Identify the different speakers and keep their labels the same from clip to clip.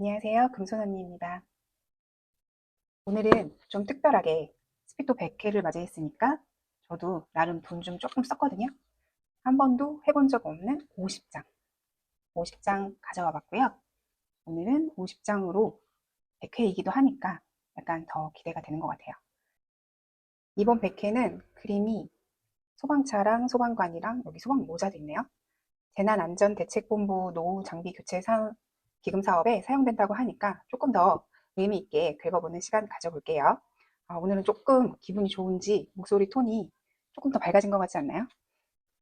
Speaker 1: 안녕하세요. 금손 언니입니다. 오늘은 좀 특별하게 스피또 100회를 맞이했으니까 저도 나름 돈 좀 조금 썼거든요. 한 번도 해본 적 없는 50장. 50장 가져와 봤고요. 오늘은 50장으로 100회이기도 하니까 약간 더 기대가 되는 것 같아요. 이번 100회는 그림이 소방차랑 소방관이랑 여기 소방 모자도 있네요. 재난안전대책본부 노후 장비 교체 사, 기금 사업에 사용된다고 하니까 조금 더 의미 있게 긁어보는 시간 가져볼게요. 아, 오늘은 조금 기분이 좋은지 목소리 톤이 조금 더 밝아진 것 같지 않나요?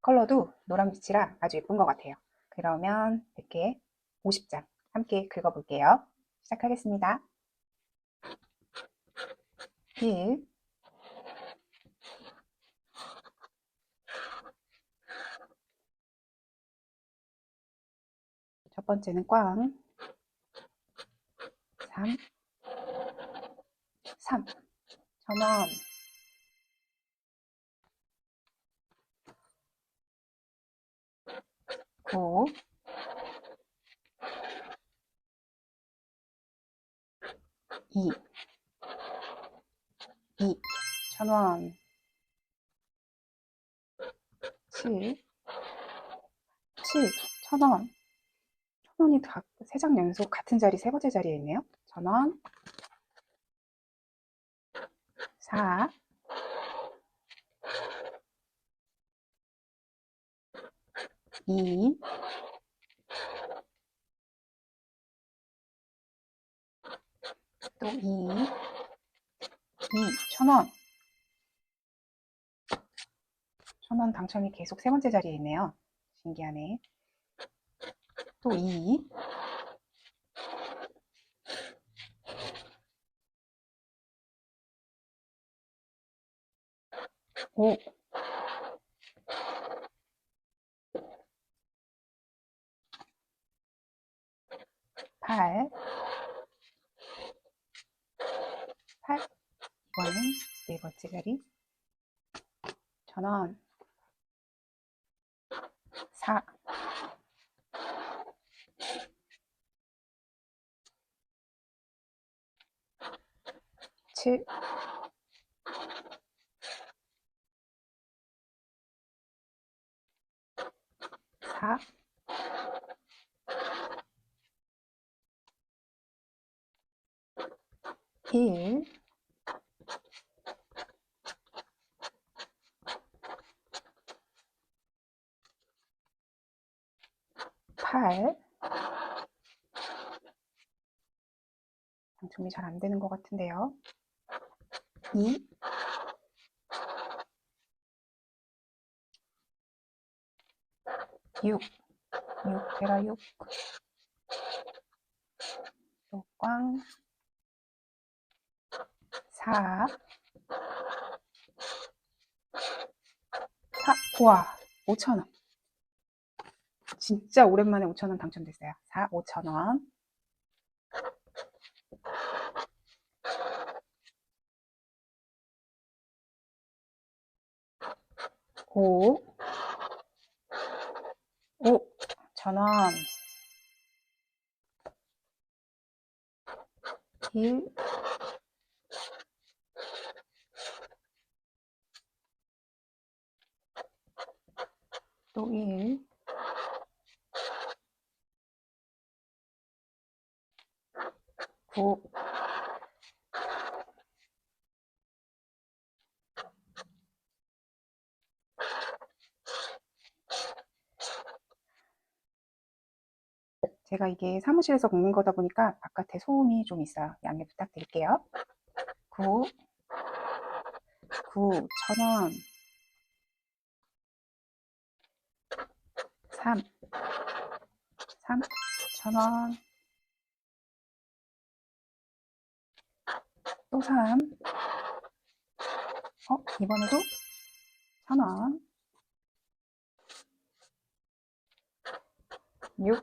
Speaker 1: 컬러도 노란빛이라 아주 예쁜 것 같아요. 그러면 이렇게 50장 함께 긁어볼게요. 시작하겠습니다. 1. 첫 번째는 꽝. 3. 3. 천원. 구. 이. 이. 천원. 칠. 칠. 천원. 천원이 세장 연속 같은 자리 세 번째 자리에 있네요. 천원. 4. 2. 또 2. 2. 천원. 천원 당첨이 계속 세 번째 자리에 있네요. 신기하네. 또 2. 5. 8. 8. 이거는 네 번째 자리. 천원. 4. 7. 4. 1. 8. 당첨이 잘 안 되는 것 같은데요. 2. 6. 6, 제가 6. 요꽝. 4. 4. 우와, 5,000원. 진짜 오랜만에 5,000원 당첨됐어요. 4, 5,000원. 5. 5. 천원. 1. 또 1. 9. 제가 이게 사무실에서 긁는 거다 보니까 바깥에 소음이 좀 있어요. 양해 부탁드릴게요. 9, 9, 천원, 3, 3, 천원, 또 3, 어, 이번에도 천원, 6,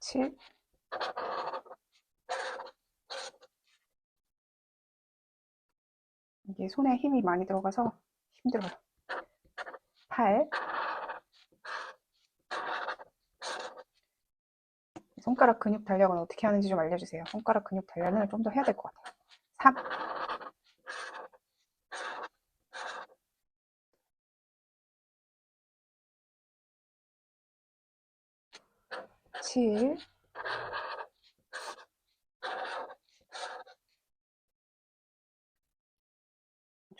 Speaker 1: 7 이게 손에 힘이 많이 들어가서 힘들어요. 팔. 손가락 근육 단련은 어떻게 하는지 좀 알려주세요. 손가락 근육 단련을 좀 더 해야 될 것 같아요. 3. 7.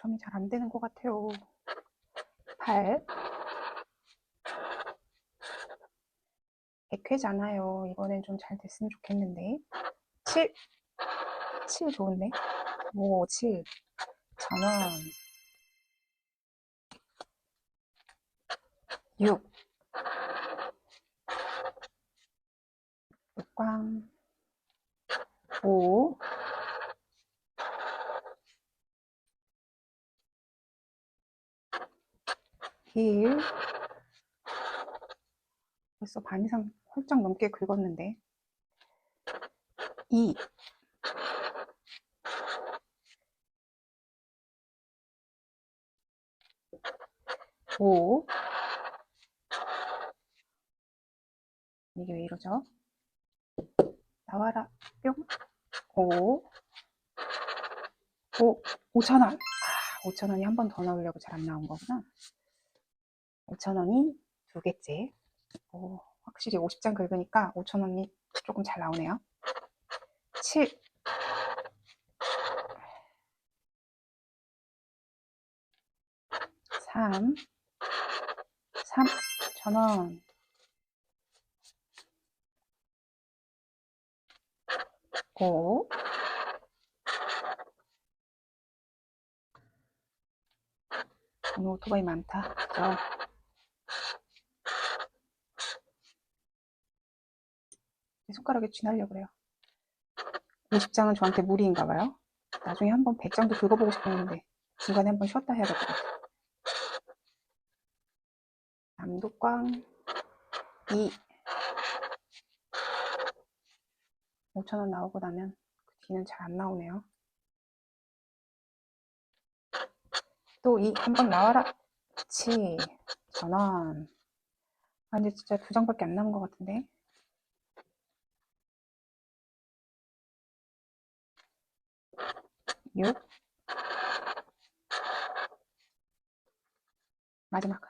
Speaker 1: 점이 잘 안 되는 것 같아요. 8 100회잖아요. 이번엔 좀 잘 됐으면 좋겠는데. 7 7 좋은데? 오, 7 전원 6 육광 5 1 벌써 반 이상 훌쩍 넘게 긁었는데. 2 5 이게 왜 이러죠? 나와라. 뿅. 5 5 5천원. 아 5천원이 한 번 더 나오려고 잘 안 나온 거구나 5천원이 두 개째. 오, 확실히 50장 긁으니까 5천원이 조금 잘 나오네요. 7 3 3 천원. 5 오늘 오토바이 많다. 그죠? 손가락에 쥐나려고 그래요 50장은 저한테 무리인가 봐요 나중에 한번 100장도 긁어보고 싶었는데 중간에 한번 쉬었다 해야 될것 같아요 남도꽝 2 5천원 나오고 나면 그 뒤는 잘 안 나오네요. 또 이 한 번 나와라. 그치. 전원. 아, 근데 진짜 두 장밖에 안 남은 것 같은데. 육. 마지막.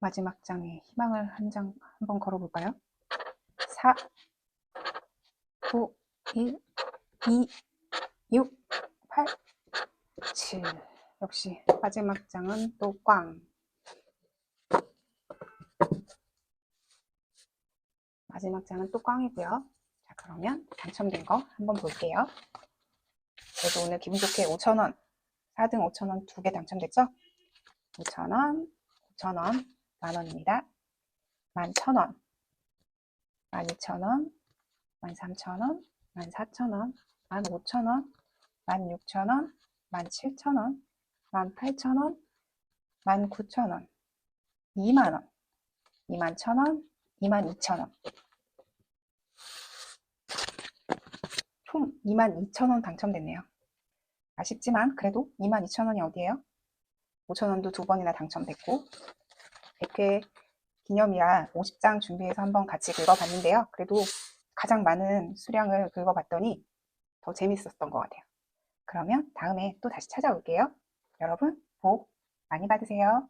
Speaker 1: 마지막 장에 희망을 한 장 한번 걸어볼까요? 4, 9, 1, 2, 6, 8, 7. 역시 마지막 장은 또 꽝. 마지막 장은 또 꽝이고요. 자, 그러면 당첨된 거 한번 볼게요. 그래도 오늘 기분 좋게 5,000원, 4등 5,000원 두 개 당첨됐죠? 5,000원, 5,000원, 만원입니다. 11,000원, 12,000원, 13,000원, 14,000원, 15,000원, 16,000원, 17,000원, 18,000원, 19,000원, 2만원, 21,000원, 22,000원. 총 22,000원 당첨됐네요. 아쉽지만 그래도 22,000원이 어디예요? 5,000원도 두 번이나 당첨됐고 100회 기념이라 50장 준비해서 한번 같이 긁어봤는데요. 그래도 가장 많은 수량을 긁어봤더니 더 재밌었던 것 같아요. 그러면 다음에 또 다시 찾아올게요. 여러분, 복 많이 받으세요.